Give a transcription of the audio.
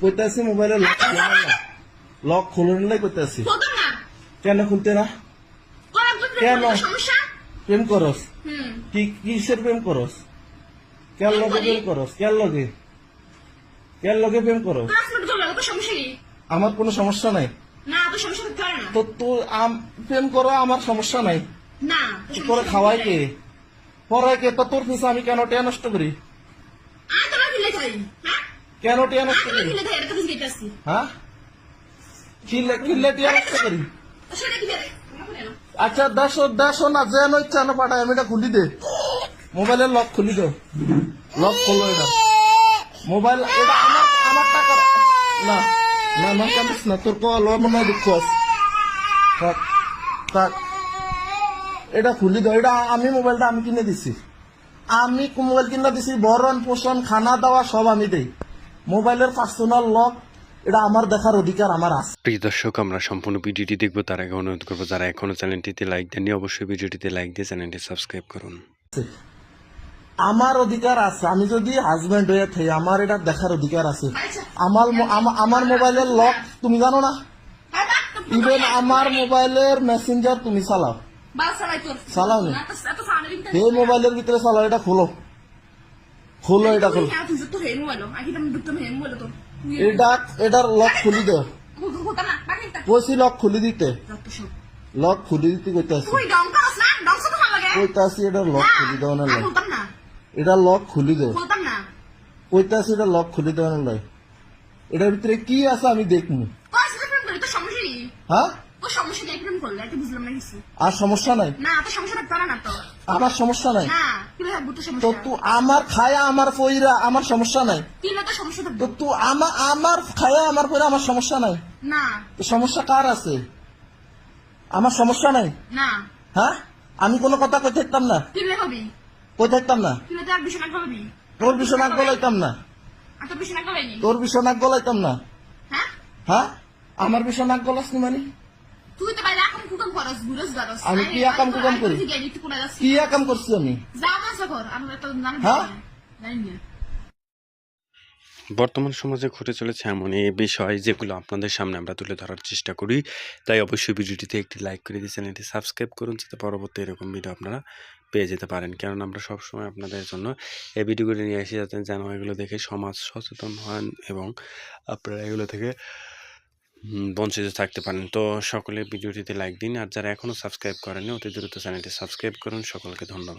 কইতাছি মোবাইলে লক খোলা না লক খোলেন নাই কইতাছি। কেন খুলতে না? কেন? প্রেম করস? কি কিসের প্রেম করস? কেন লগে প্রেম করস? কেন লগে? কেন লগে প্রেম করস? আমার কোনো সমস্যা নাই। তো পারে না। তুই আম- প্রেম করো আমার সমস্যা নাই। না তোরে খাওয়াই কে? পড়াই কে? তো তোর পিছনে আমি কেন টিয়া নষ্ট করি কেন টিয়া নষ্ট করি হ্যাঁ? কিলে কিলে টিয়া নষ্ট করি আচ্ছা দেড়শো দেড়শো না যেন ইচ্ছা না পাঠায় আমি এটা খুলি দে। মোবাইলের লক খুলি দে। লক খোলো এটা। মোবাইল এটা আমার আমার টাকা না। না না কান্দিস না তোর কল মনে হয় দুঃখ আছে। থাক থাক। এটা খুলি দাও এটা আমি মোবাইলটা আমি কিনে দিছি। আমি মোবাইল কিনে দিছি বরণ পোষণ খানা দাওয়া সব আমি দেই। মোবাইলের পার্সোনাল লক এটা আমার দেখার অধিকার আমার আছে। প্রিয় দর্শক আমরা সম্পূর্ণ ভিডিওটি দেখব। তার আগে অনুরোধ করব যারা এখনও চ্যানেলটিতে লাইক দেননি অবশ্যই ভিডিওটিতে লাইক দিয়ে চ্যানেলটি সাবস্ক্রাইব করুন। আমার অধিকার আছে। আমি যদি হাজবেন্ড হয়ে থাকি আমার এটা দেখার অধিকার আছে। আমার আমার মোবাইলের লক তুমি জানো না? ইভেন আমার মোবাইলের মেসেঞ্জার তুমি চালাও। চালাও নি? সেই মোবাইলের ভিতরে চালাও এটা খোলো। খোলো এটা খোলো এটা এটার লক খুলি দে। কইছি লক খুলি দিতে। লক খুলি দিতে কইতাছি। কইতাছি এটা লক খুলি দাও না এটা লক খুলি দে। বলতাম না কইতাছি এটা লক খুলি দাও না এটার ভিতরে কি আছে আমি দেখমু। হ্যাঁ? আর সমস্যা নাই। আমার সমস্যা নাই? তো তুই আমার খায়া আমার পইরা আমার সমস্যা নাই। তো তুই আমার আমার খায়া আমার পইরা আমার সমস্যা নাই। না। সমস্যা কার আছে? আমার সমস্যা নাই? না। হ্যাঁ? আমি কোনো কথা কই থাকতাম না। কই থাকতাম না। বিছানা তোর বিছনাক গলাইতাম না। বিছানা তোর বিছনাক গলাইতাম না। হ্যাঁ? হ্যাঁ? আমার বিছনাক গলাস নি মানে? তুই তো বাইরে এখন কুকাম করস গুরস গারস আমি কি আকাম কুকাম করি? কি করছি আমি? তো জানি হ্যাঁ? না। বর্তমান সমাজে ঘটে চলেছে এমন এই বিষয় যেগুলো আপনাদের সামনে আমরা তুলে ধরার চেষ্টা করি। তাই অবশ্যই ভিডিওটিতে একটি লাইক করে দিয়ে চ্যানেলটি সাবস্ক্রাইব করুন যাতে পরবর্তী এরকম ভিডিও আপনারা পেয়ে যেতে পারেন। কারণ আমরা সবসময় আপনাদের জন্য এই ভিডিওগুলো নিয়ে আসি যাতে যেন এগুলো দেখে সমাজ সচেতন হন এবং আপনারা এগুলো থেকে বঞ্চিত থাকতে পারেন, তো সকলে ভিডিওটিতে লাইক দিন, আর যারা এখনও সাবস্ক্রাইব করেনি অতি দ্রুত চ্যানেলটি সাবস্ক্রাইব করুন। সকলকে ধন্যবাদ।